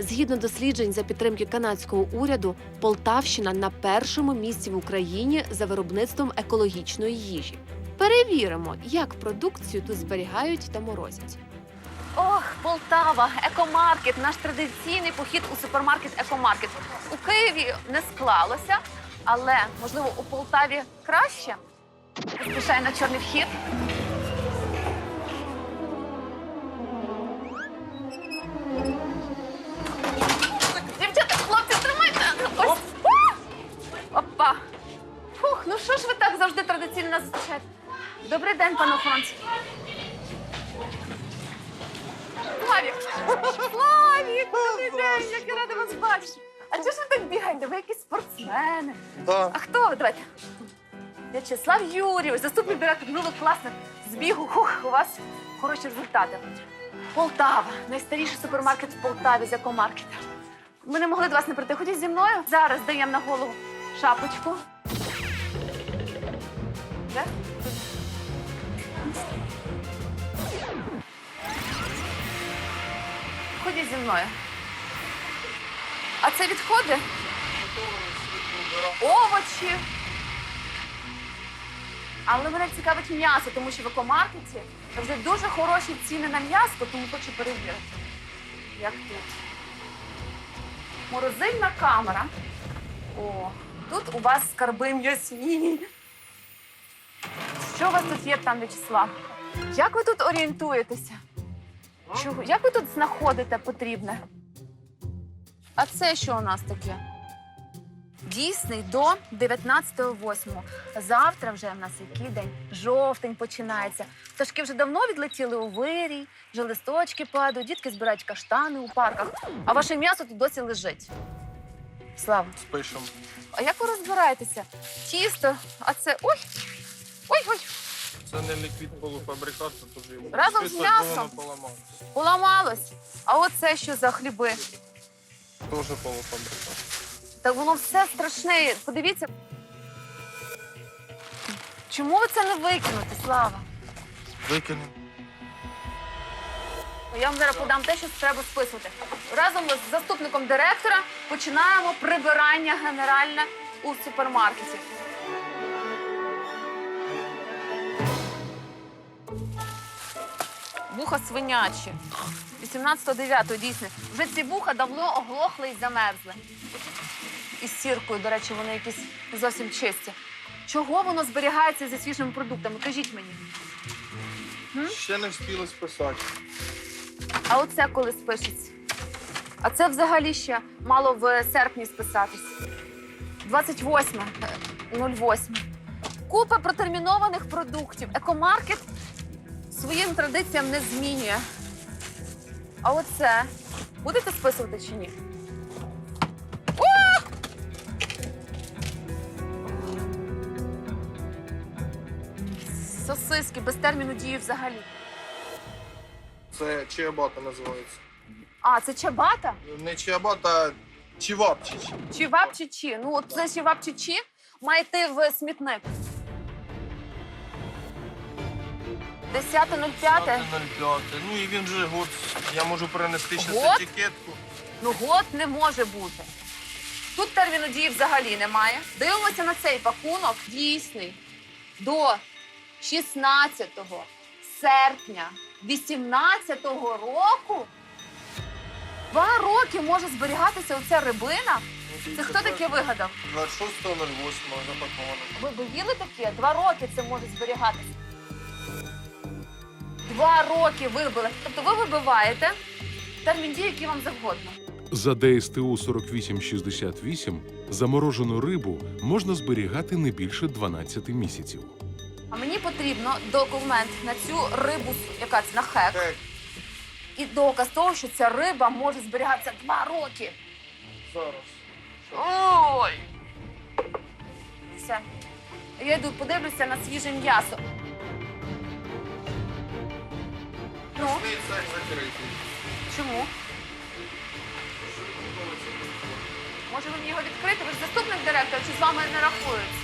Згідно досліджень за підтримки канадського уряду, Полтавщина на першому місці в Україні за виробництвом екологічної їжі. Перевіримо, як продукцію тут зберігають та морозять. Ох, Полтава, екомаркет, наш традиційний похід у супермаркет екомаркет. У Києві не склалося, але можливо у Полтаві краще. Поспішай на чорний вхід. Ну що ж ви так завжди традиційно нас зустрічаєте? Добрий день, пане Франц. Славік! Славік! Добрий день! Як я рада вас бачити! А чого ж ви так бігаєте? Ви якісь спортсмени. А хто ви? Давайте. В'ячеслав Юрійович, заступник директора. Ну ви класно. Збігу, хух, у вас хороші результати. Полтава, найстаріший супермаркет в Полтаві з екомаркета. Ми не могли до вас не прийти. Ходіть зі мною. Зараз даємо на голову шапочку. Де? Ходіть зі мною. А це відходи? Овочі. Але мене цікавить м'ясо, тому що в екомаркеті вже дуже хороші ціни на м'ясо, тому хочу перевірити. Як тут? Морозильна камера. О, тут у вас скарби м'ясні. Що у вас тут є там, В'ячеслав? Як ви тут орієнтуєтеся? Чого? Як ви тут знаходите потрібне? А це що у нас таке? Дійсний до 19.08. Завтра вже в нас який день? Жовтень починається. Пташки вже давно відлетіли у вирій, вже листочки падають, дітки збирають каштани у парках, а ваше м'ясо тут досі лежить. Слава, Спишемо. а як ви розбираєтеся? Тісто, а це. Ой! Ой, ой! Це не ліквід полуфабрикат, це теж йому. Разом з м'ясом? бо поламалось. А оце що за хліби? Теж полуфабрикат. Так воно все страшне. Подивіться. Чому ви це не викинете, Слава? Викинемо. Я вам зараз подам те, що треба списувати. Разом з заступником директора починаємо прибирання генеральне у супермаркеті. Вуха свинячі. 18.09 дійсно. Вже ці вуха давно оглохли і замерзли. Із сіркою, до речі, вони якісь не зовсім чисті. Чого воно зберігається зі свіжими продуктами? Кажіть мені. Ще не встигли списати. А оце коли спишеться? А це взагалі ще мало в серпні списатись. 28, е, 08. Купа протермінованих продуктів. Екомаркет своїм традиціям не змінює. А оце будете списувати чи ні? Сосиски без терміну дії взагалі. Це чиабата називається. А, це чабата? Не чиабата, а чівапчич. Чівап чи чі? Ну, от це чівап чи чі має йти в смітник. 10.05. 05. Ну і він же год. Я можу перенести ще Год? етикетку. Ну, год не може бути. Тут терміну дії взагалі немає. Дивимося на цей пакунок дійсний до 16 серпня 18 року. Два роки може зберігатися оця рибина. Це хто таке вигадав? 26.08 запаковано. Ви б їли таке? Два роки це може зберігатися. Два роки вибили. Тобто ви вибиваєте термін дії, який вам завгодно. За ДСТУ 4868 заморожену рибу можна зберігати не більше 12 місяців. А мені потрібно документ на цю рибу, яка це на хек, Так, і доказ того, що ця риба може зберігатися два роки. зараз. Ой! Все. Я йду подивлюся на свіже м'ясо. Ну, чому? Може ви мені його відкрити? Ви ж заступник директора, чи з вами не рахуються?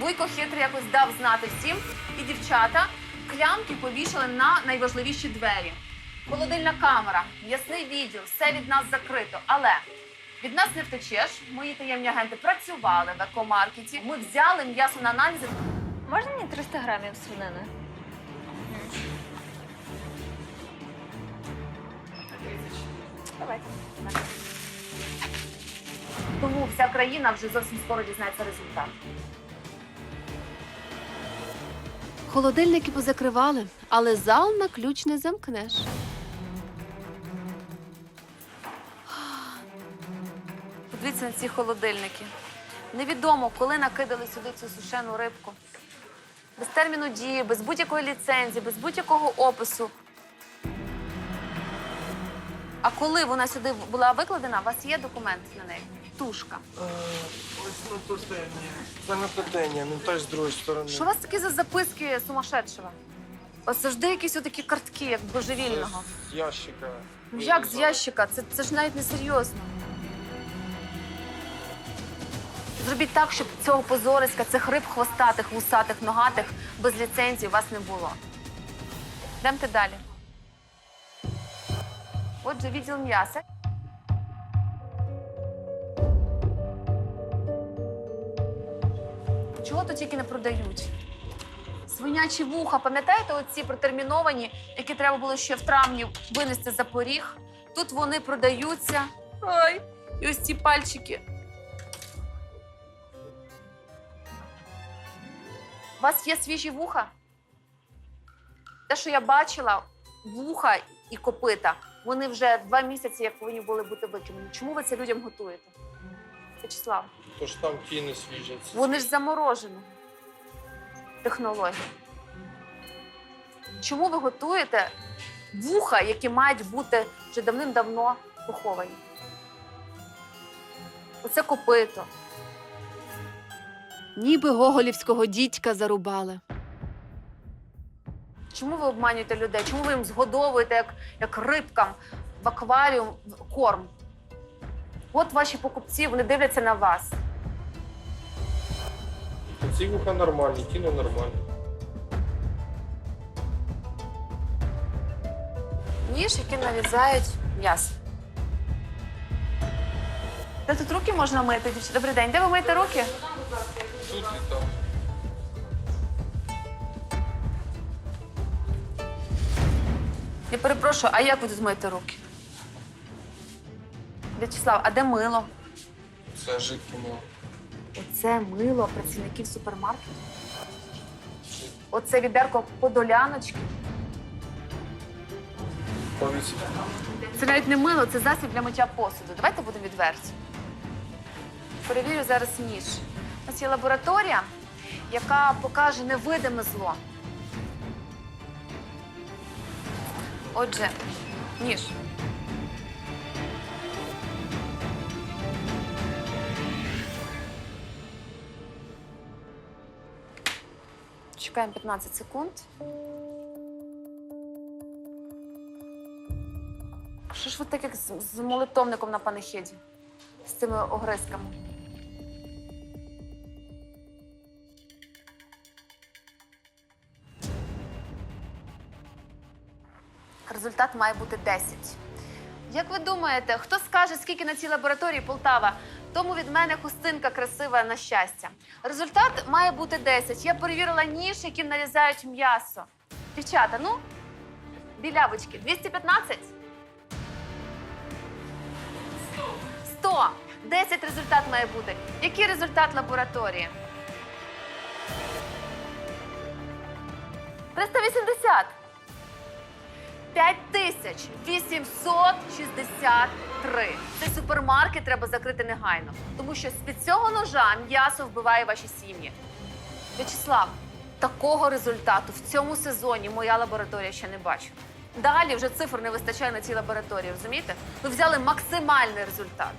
Вуйко хитрий якось дав знати всім. І дівчата клямки повішали на найважливіші двері. Холодильна камера, м'ясний відділ, все від нас закрито. Але від нас не втечеш. Мої таємні агенти працювали в екомаркеті. Ми взяли м'ясо на аналізи. Можна мені 300 грамів свинини? Давайте. Тому вся країна вже зовсім скоро дізнається результат. Холодильники позакривали, але зал на ключ не замкнеш. Подивіться на ці холодильники. Невідомо, коли накидали сюди цю сушену рибку. Без терміну дії, без будь-якої ліцензії, без будь-якого опису. А коли вона сюди була викладена, у вас є документ на неї? Тушка. Е, Ось на. Це на котення, ну та з другої сторони. Що у вас такі за записки сумасшедшого? У вас завжди якісь отакі картки, як Це божевільного. З ящика. Ну як з ящика? Це, це ж навіть не серйозно. Зробіть так, щоб цього позориська, цих риб хвостатих, вусатих, ногатих без ліцензії у вас не було. Йдемте далі. Отже, відділ м'яса. Чого тут тільки не продають? Свинячі вуха, пам'ятаєте оці протерміновані, які треба було ще в травні винести за поріг? Тут вони продаються. Ой, і ось ці пальчики. У вас є свіжі вуха? Те, що я бачила, вуха і копита, вони вже два місяці, як повинні були бути викинені. Чому ви це людям готуєте? Вячеслав, Тож там кіни свіжаться. вони ж заморожені. Технології. Чому ви готуєте вуха, які мають бути вже давним-давно поховані? Оце копито. Ніби гоголівського дідька зарубали. Чому ви обманюєте людей? Чому ви їм згодовуєте як, як рибкам в акваріум корм? От ваші покупці, вони дивляться на вас. Ці вуха нормальні, кіно нормальні. Ніж, яким нарізають м'ясо. Де тут руки можна мити? дівчата? Добрий день. Де ви миєте руки? Тут і там. Я перепрошую, а як ви тут миєте руки? В'ячеслав, а де мило? Це жидке мило. Оце мило працівників супермаркету. Оце відерко подоляночки. Повіться. Це навіть не мило, це засіб для миття посуду. Давайте будемо відверті. Перевірю зараз ніж. У нас є лабораторія, яка покаже невидиме зло. Отже, ніж. Чекаємо 15 секунд. Що ж ви так як з, з молитовником на панихиді? З цими огризками? Результат має бути 10. Як ви думаєте, хто скаже, скільки на цій лабораторії Полтава? Тому від мене хустинка красива на щастя. Результат має бути 10. Я перевірила ніж, яким нарізають м'ясо. Дівчата, ну, білявочки, 215? 100. 10 результат має бути. Який результат лабораторії? 380. 5863. Цей супермаркет треба закрити негайно, тому що з-під цього ножа м'ясо вбиває ваші сім'ї. В'ячеслав, такого результату в цьому сезоні моя лабораторія ще не бачила. Далі вже цифр не вистачає на цій лабораторії, розумієте? Ви взяли максимальний результат.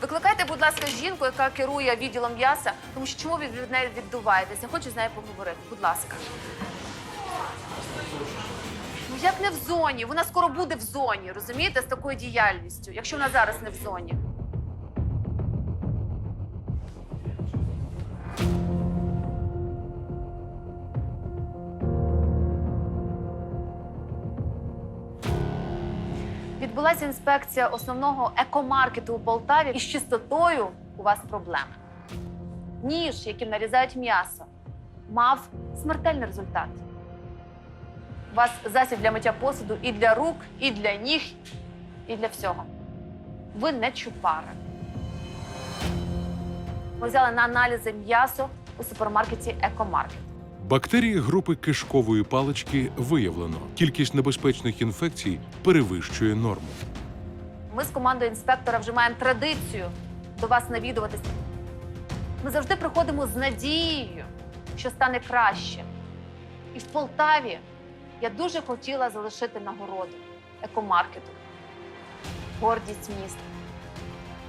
Викликайте, будь ласка, жінку, яка керує відділом м'яса, тому що чому ви від неї віддуваєтеся? Хочу з нею поговорити. Будь ласка. Ну як не в зоні? Вона скоро буде в зоні, розумієте, з такою діяльністю, якщо вона зараз не в зоні. Відбулася інспекція основного екомаркету у Полтаві і з чистотою у вас проблеми. Ніж, яким нарізають м'ясо, мав смертельний результат. У вас засіб для миття посуду і для рук, і для ніг, і для всього. Ви не чупари. Ми взяли на аналізи м'ясо у супермаркеті Екомаркет. Бактерії групи кишкової палички виявлено. Кількість небезпечних інфекцій перевищує норму. Ми з командою інспектора вже маємо традицію до вас навідуватися. Ми завжди приходимо з надією, що стане краще. І в Полтаві я дуже хотіла залишити нагороду екомаркету, гордість міста.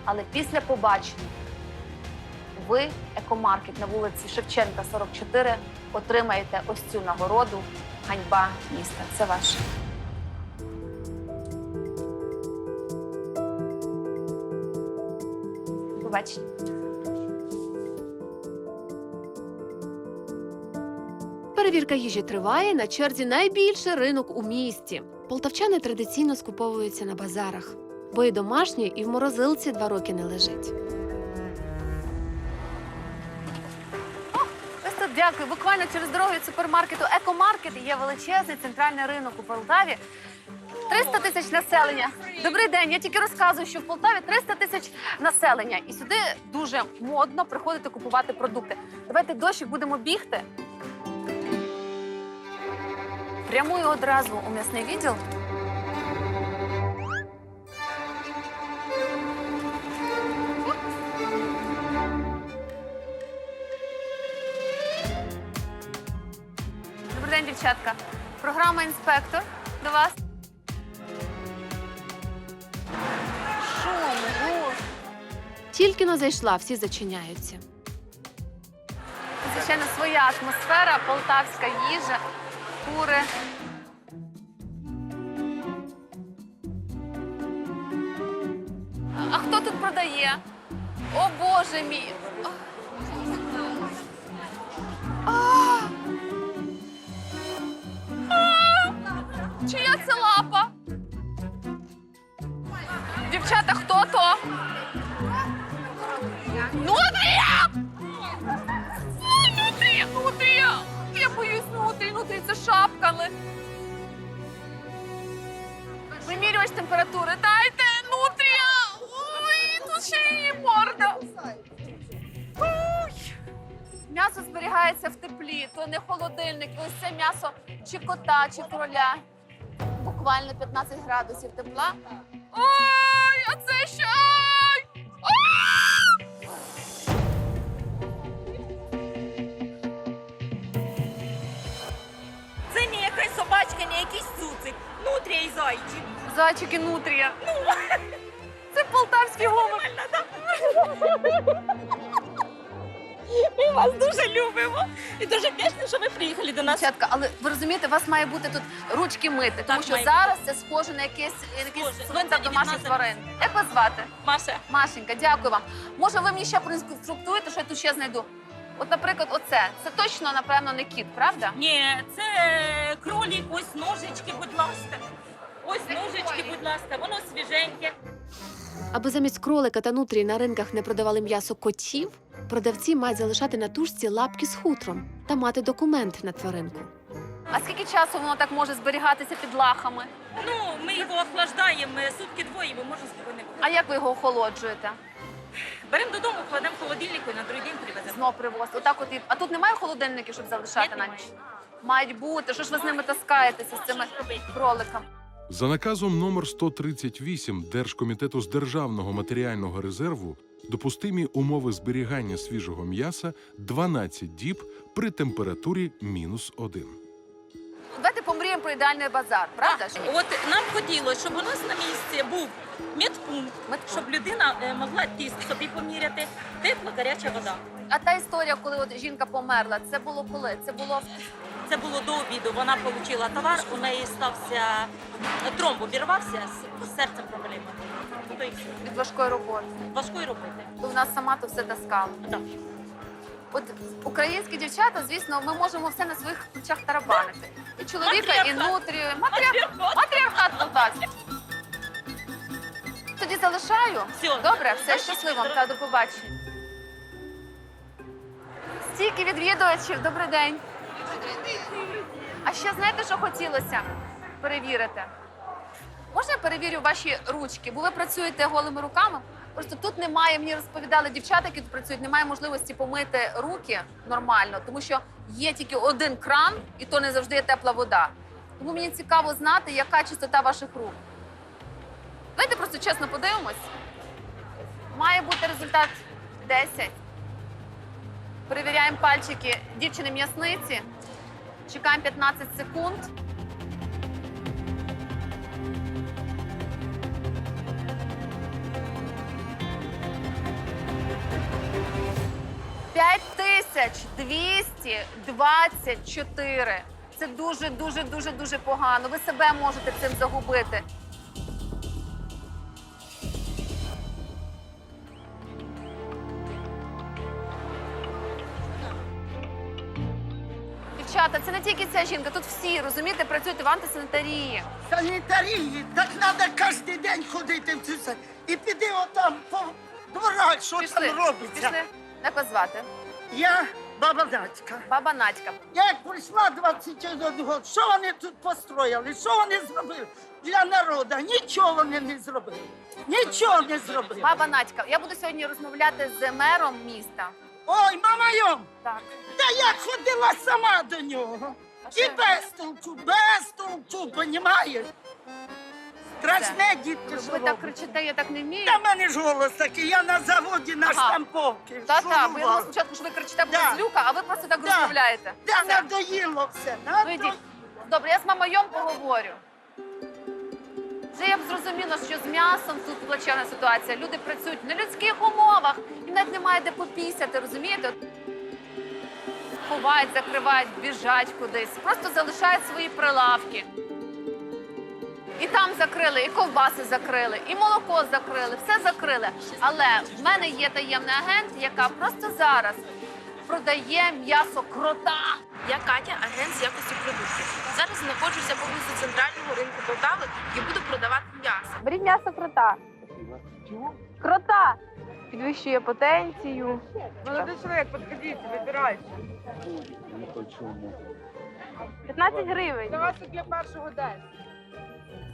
Але після побачення ви, екомаркет на вулиці Шевченка, 44, отримаєте ось цю нагороду Ганьба міста. Це ваше. Побачення. Перевірка їжі триває. На черзі найбільший ринок у місті. Полтавчани традиційно скуповуються на базарах, бо і домашнє, і в морозилці два роки не лежить. Дякую. Буквально через дорогу від супермаркету Екомаркет є величезний центральний ринок у Полтаві. 300 тисяч населення. Добрий день. Я тільки розказую, що в Полтаві 300 тисяч населення, і сюди дуже модно приходити купувати продукти. Давайте дощик будемо бігти. Прямую одразу у м'ясний відділ. Добрий день, дівчатка. Програма інспектор до вас. Шум. Тільки но зайшла, всі зачиняються. Звичайно, своя атмосфера, полтавська їжа, кури. А хто тут продає? О Боже мій! Чия це лапа? Дівчата, хто то? Нутрія! Нутрія, нутрія! Я боюсь нутрі, нутрі це шапка, але... Вимірювач температури, дайте, нутрія! Ой, тут ще її морда. Уй. М'ясо зберігається в теплі, то не холодильник, ось це м'ясо чи кота, чи кроля. Буквально 15 градусів тепла. Ой, а це що? Якась не якийсь цуцик. Нутрія і зайчик. Зайчики нутрія. Ну. Це полтавський говор. Ми вас дуже любимо. І дуже вдячні, що ви приїхали до нас. Дівчатка, але ви розумієте, у вас має бути тут ручки мити, тому що має зараз це схоже на якийсь, якийсь Схоже. цвинтар Це домашніх 19. тварин. Як вас звати? Маша. Машенька, дякую вам. Може, ви мені ще проінструктуєте, що я тут ще знайду? От, наприклад, оце. Це точно, напевно, не кіт, правда? Ні, це кролік, ось ножички, будь ласка. Ось ножички, будь ласка, воно свіженьке. Аби замість кролика та нутрії на ринках не продавали м'ясо котів, продавці мають залишати на тушці лапки з хутром та мати документ на тваринку. А скільки часу воно так може зберігатися під лахами? Ну, ми його охлаждаємо сутки двоє, ми можемо спокійно. А як ви його охолоджуєте? Беремо додому, кладемо в холодильнику і на другий день привеземо. Знов привозите. Отак от і... А тут немає холодильників, щоб залишати Ні, на немає. ніч? Мають бути. Що ж ви з ними таскаєтеся, з цими кроликами? За наказом номер 138 Держкомітету з державного матеріального резерву допустимі умови зберігання свіжого м'яса 12 діб при температурі мінус 1. Давайте помріємо про ідеальний базар, правда ж? От нам хотілося, щоб у нас на місці був медпункт, Медпункт. щоб людина е, могла тиск собі поміряти, тепла гаряча вода. А та історія, коли от жінка померла, це було коли? Це було Це було до обіду. Вона отримала товар, у неї стався тромб, обірвався з з серцем проблеми. Ну, то і все. від важкої роботи. Важкої робити. То вона сама то все таскала. Так. От українські дівчата, звісно, ми можемо все на своїх плечах тарабанити. І чоловіка, і нутрію. Матріархат. Матріархат. Полтавський. залишаю. Всьо. Добре, все щасливо. та до побачення. Стільки відвідувачів, добрий день. А ще знаєте, що хотілося перевірити? Можна я перевірю ваші ручки? Бо ви працюєте голими руками. Просто тут немає, мені розповідали дівчата, які тут працюють, немає можливості помити руки нормально, тому що є тільки один кран, і то не завжди є тепла вода. Тому мені цікаво знати, яка чистота ваших рук. Давайте просто чесно подивимось. Має бути результат 10. Перевіряємо пальчики дівчини м'ясниці. Чекаємо 15 секунд. П'ять тисяч двісті двадцять чотири. Це дуже, дуже, дуже, дуже погано. Ви себе можете цим загубити. Дівчата, це не тільки ця жінка, тут всі, розумієте, працюють в антисанітарії. Санітарії, так треба кожен день ходити в цю са- І піди отам по дворах, що Пішли, там робиться. пішли. Як вас звати? Я баба Надька. Баба Надька. Я як прийшла 21 років, що вони тут построїли? Що вони зробили для народу? Нічого вони не зробили. Нічого не зробили. Баба Надька, я буду сьогодні розмовляти з мером міста. Ой, мама йом, Так. та я ходила сама до нього. А І що? без толку, без толку, понімаєш? Страшне дітки, Ви так кричите, я так не вмію. Та в мене ж голос такий, я на заводі на Ага. штамповці. Та та, бо я думала спочатку, що ви кричите Да. без люка, а ви просто так Да. розмовляєте. Та Все. надоїло все. Ну надо- йдіть. Добре, я з мамою поговорю. Вже я б зрозуміла, що з м'ясом тут плачевна ситуація. Люди працюють в нелюдських умовах, і навіть немає де попісяти, розумієте? Ховають, закривають, біжать кудись, просто залишають свої прилавки. І там закрили, і ковбаси закрили, і молоко закрили, все закрили. Але в мене є таємний агент, яка просто зараз продає м'ясо крота. Я Катя, агент з якості продуктів. Зараз знаходжуся поблизу центрального ринку Полтави і буду продавати м'ясо. Беріть м'ясо крота. Крота! Підвищує потенцію. Молодой чоловік, підходіть, вибирайте. 15 гривень. Для вас для першого день.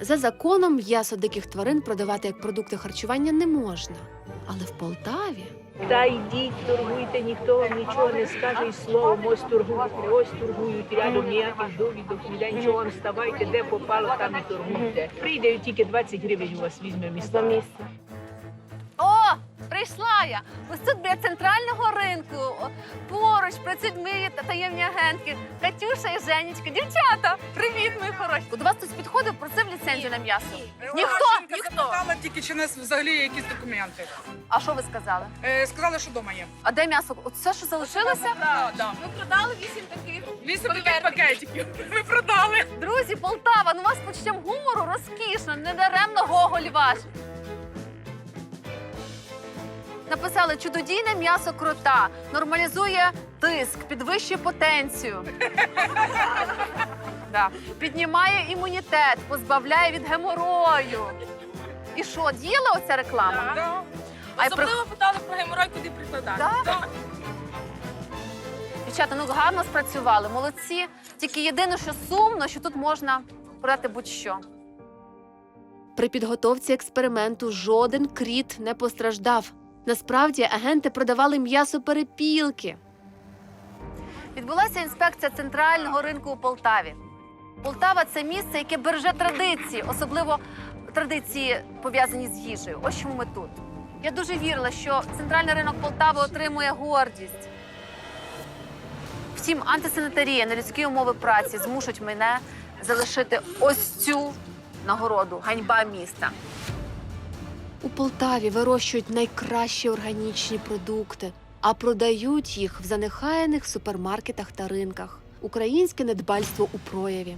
За законом м'ясо диких тварин продавати як продукти харчування не можна. Але в Полтаві Та йдіть, торгуйте, ніхто вам нічого не скаже і словом, ось торгують, ось торгують, рядом ніяких довідок, ніде нічого, вам вставайте, де попало, там і торгуйте. Прийде і тільки 20 гривень у вас візьме місто. Прийшла я! Ось тут біля центрального ринку. Поруч працюють мої таємні агентки. Катюша і Женечка. Дівчата, привіт, мої хороші. До вас хтось підходив, просив ліцензію на м'ясо. Ніхто, ніхто. Сказала тільки, чи у нас взагалі є якісь документи. А що ви сказали? Е, сказали, що вдома є. А де м'ясо? Оце що залишилося? Да, да. Ми продали вісім таких. Вісім таких пакетиків. Ми продали. Друзі, Полтава, ну у вас почуттям гумору розкішно, недаремно Гоголь ваш. Написали чудодійне м'ясо крота, нормалізує тиск, підвищує потенцію. да. Піднімає імунітет, позбавляє від геморою. І що, діяла оця реклама? Да. А й при- Особливо питали про геморой, куди прикладати. Да? Дівчата, ну гарно спрацювали, молодці. Тільки єдине, що сумно, що тут можна продати будь-що. при підготовці експерименту жоден кріт не постраждав. Насправді агенти продавали м'ясо перепілки. Відбулася інспекція центрального ринку у Полтаві. Полтава це місце, яке береже традиції, особливо традиції пов'язані з їжею. Ось чому ми тут. Я дуже вірила, що центральний ринок Полтави отримує гордість. Втім, антисанітарія, нелюдські умови праці змушують мене залишити ось цю нагороду ганьба міста. У Полтаві вирощують найкращі органічні продукти, а продають їх в занехаяних супермаркетах та ринках. Українське недбальство у прояві.